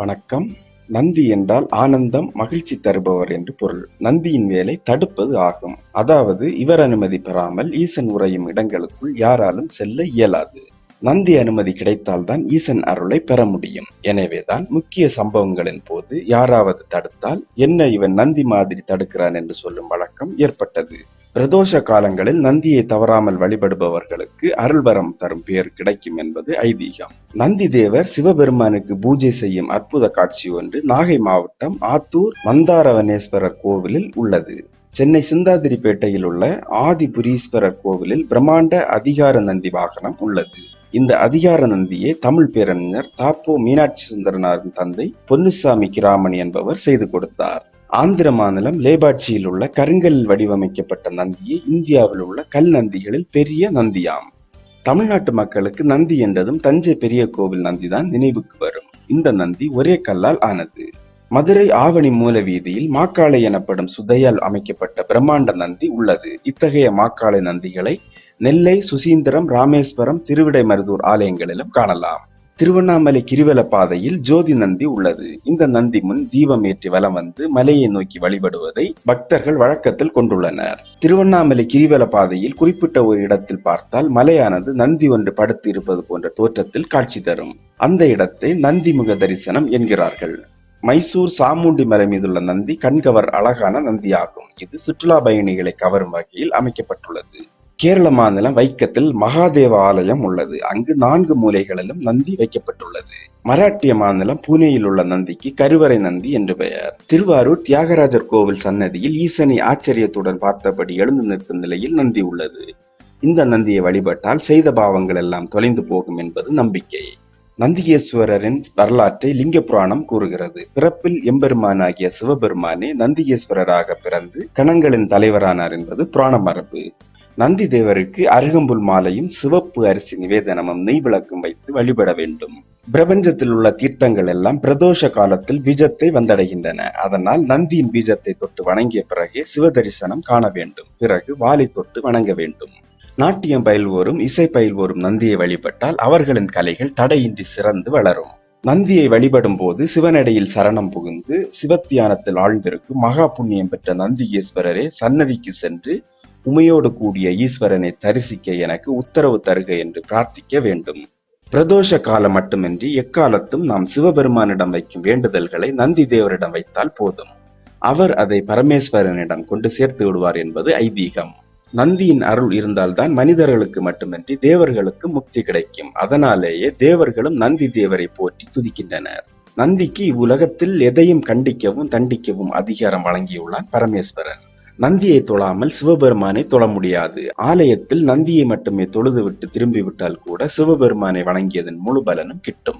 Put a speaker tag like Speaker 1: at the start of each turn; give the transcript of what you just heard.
Speaker 1: வணக்கம். நந்தி என்றால் ஆனந்தம் மகிழ்ச்சி தருபவர் என்று பொருள். நந்தியின் வேலை தடுப்பது ஆகும். அதாவது இவர் அனுமதி பெறாமல் ஈசன் உறையும் இடங்களுக்குள் யாராலும் செல்ல இயலாது. நந்தி அனுமதி கிடைத்தால்தான் ஈசன் அருளை பெற முடியும். எனவேதான் முக்கிய சம்பவங்களின் போது யாராவது தடுத்தால் என்ன இவன் நந்தி மாதிரி தடுக்கிறான் என்று சொல்லும் வழக்கம் ஏற்பட்டது. பிரதோஷ காலங்களில் நந்தியை தவறாமல் வழிபடுபவர்களுக்கு அருள்வரம் தரும் பெயர் கிடைக்கும் என்பது ஐதீகம். நந்தி தேவர் சிவபெருமானுக்கு பூஜை செய்யும் அற்புத காட்சி ஒன்று நாகை மாவட்டம் ஆத்தூர் மந்தாரவனேஸ்வரர் கோவிலில் உள்ளது. சென்னை சிந்தாதிரிப்பேட்டையில் உள்ள ஆதிபுரீஸ்வரர் கோவிலில் பிரம்மாண்ட அதிகார நந்தி வாகனம் உள்ளது. இந்த அதிகார நந்தியை தமிழ் பேரறிஞர் தாப்போ மீனாட்சி சுந்தரனாரின் தந்தை பொன்னுசாமி கிராமணி என்பவர் செய்து கொடுத்தார். ஆந்திர மாநிலம் லேபாட்சியில் உள்ள கருங்கல் வடிவமைக்கப்பட்ட நந்தியே இந்தியாவில் உள்ள கல் நந்திகளில் பெரிய நந்தியாம். தமிழ்நாட்டு மக்களுக்கு நந்தி என்றதும் தஞ்சை பெரிய கோவில் நந்திதான் நினைவுக்கு வரும். இந்த நந்தி ஒரே கல்லால் ஆனது. மதுரை ஆவணி மூல வீதியில் மாக்காளை எனப்படும் சுதையால் அமைக்கப்பட்ட பிரம்மாண்ட நந்தி உள்ளது. இத்தகைய மாக்காளை நந்திகளை நெல்லை சுசீந்திரம் ராமேஸ்வரம் திருவிடைமருதூர் ஆலயங்களிலும் காணலாம். திருவண்ணாமலை கிரிவல பாதையில் ஜோதி நந்தி உள்ளது. இந்த நந்தி முன் தீபம் ஏற்றி வலம் வந்து மலையை நோக்கி வழிபடுவதை பக்தர்கள் வழக்கத்தில் கொண்டுள்ளனர். திருவண்ணாமலை கிரிவல பாதையில் குறிப்பிட்ட ஒரு இடத்தில் பார்த்தால் மலையானது நந்தி ஒன்று படுத்து இருப்பது போன்ற தோற்றத்தில் காட்சி தரும். அந்த இடத்தை நந்தி முக தரிசனம் என்கிறார்கள். மைசூர் சாமுண்டி மலை மீதுள்ள நந்தி கண்கவர் அழகான நந்தியாகும். இது சுற்றுலா பயணிகளை கவரும் வகையில் அமைக்கப்பட்டுள்ளது. கேரள மாநிலம் வைக்கத்தில் மகாதேவ ஆலயம் உள்ளது. அங்கு நான்கு மூலைகளிலும் நந்தி வைக்கப்பட்டுள்ளது. மராட்டிய மாநிலம் புனேயில் உள்ள நந்திக்கு கருவறை நந்தி என்று பெயர். திருவாரூர் தியாகராஜர் கோவில் சன்னதியில் ஈசனை ஆச்சரியத்துடன் பார்த்தபடி எழுந்து நிற்கும் நிலையில் நந்தி உள்ளது. இந்த நந்தியை வழிபட்டால் செய்த பாவங்கள் எல்லாம் தொலைந்து போகும் என்பது நம்பிக்கை. நந்திகேஸ்வரரின் வரலாற்றை லிங்க புராணம் கூறுகிறது. பிறப்பில் எம்பெருமானாகிய சிவபெருமானே நந்திகேஸ்வரராக பிறந்து கணங்களின் தலைவரானார் என்பது புராண மரபு. நந்தி தேவருக்கு அருகம்புல் மாலையும் சிவப்பு அரிசி நிவேதனமும் நெய் விளக்கும் வைத்து வழிபட வேண்டும். பிரபஞ்சத்தில் உள்ள தீர்த்தங்கள் எல்லாம் பிரதோஷ காலத்தில் பீஜத்தை வந்தடைகின்றன. அதனால் நந்தியின் பீஜத்தை தொட்டு வணங்கிய பிறகே சிவ தரிசனம் காண வேண்டும். பிறகு வாலி தொட்டு வணங்க வேண்டும். நாட்டியம் பயில்வோரும் இசை பயில்வோரும் நந்தியை வழிபட்டால் அவர்களின் கலைகள் தடையின்றி சிறந்து வளரும். நந்தியை வழிபடும் போது சிவனடையில் சரணம் புகுந்து சிவத்தியானத்தில் ஆழ்ந்திருக்கும் மகா புண்ணியம் பெற்ற நந்திகேஸ்வரரே சன்னதிக்கு சென்று உமையோடு கூடிய ஈஸ்வரனை தரிசிக்க எனக்கு உத்தரவு தருக என்று பிரார்த்திக்க வேண்டும். பிரதோஷ காலம் மட்டுமின்றி எக்காலத்தும் நாம் சிவபெருமானிடம் வைக்கும் வேண்டுதல்களை நந்தி தேவரிடம் வைத்தால் போதும். அவர் அதை பரமேஸ்வரனிடம் கொண்டு சேர்த்து விடுவார் என்பது ஐதீகம். நந்தியின் அருள் இருந்தால்தான் மனிதர்களுக்கு மட்டுமின்றி தேவர்களுக்கு முக்தி கிடைக்கும். அதனாலேயே தேவர்களும் நந்தி தேவரை போற்றி துதிக்கின்றனர். நந்திக்கு இவ்வுலகத்தில் எதையும் கண்டிக்கவும் தண்டிக்கவும் அதிகாரம் வழங்கியுள்ளான் பரமேஸ்வரன். நந்தியை தொழாமல் சிவபெருமானை தொழ முடியாது. ஆலயத்தில் நந்தியை மட்டுமே தொழுதுவிட்டு திரும்பிவிட்டால் கூட சிவபெருமானை வணங்கியதன் முழு பலனும் கிட்டும்.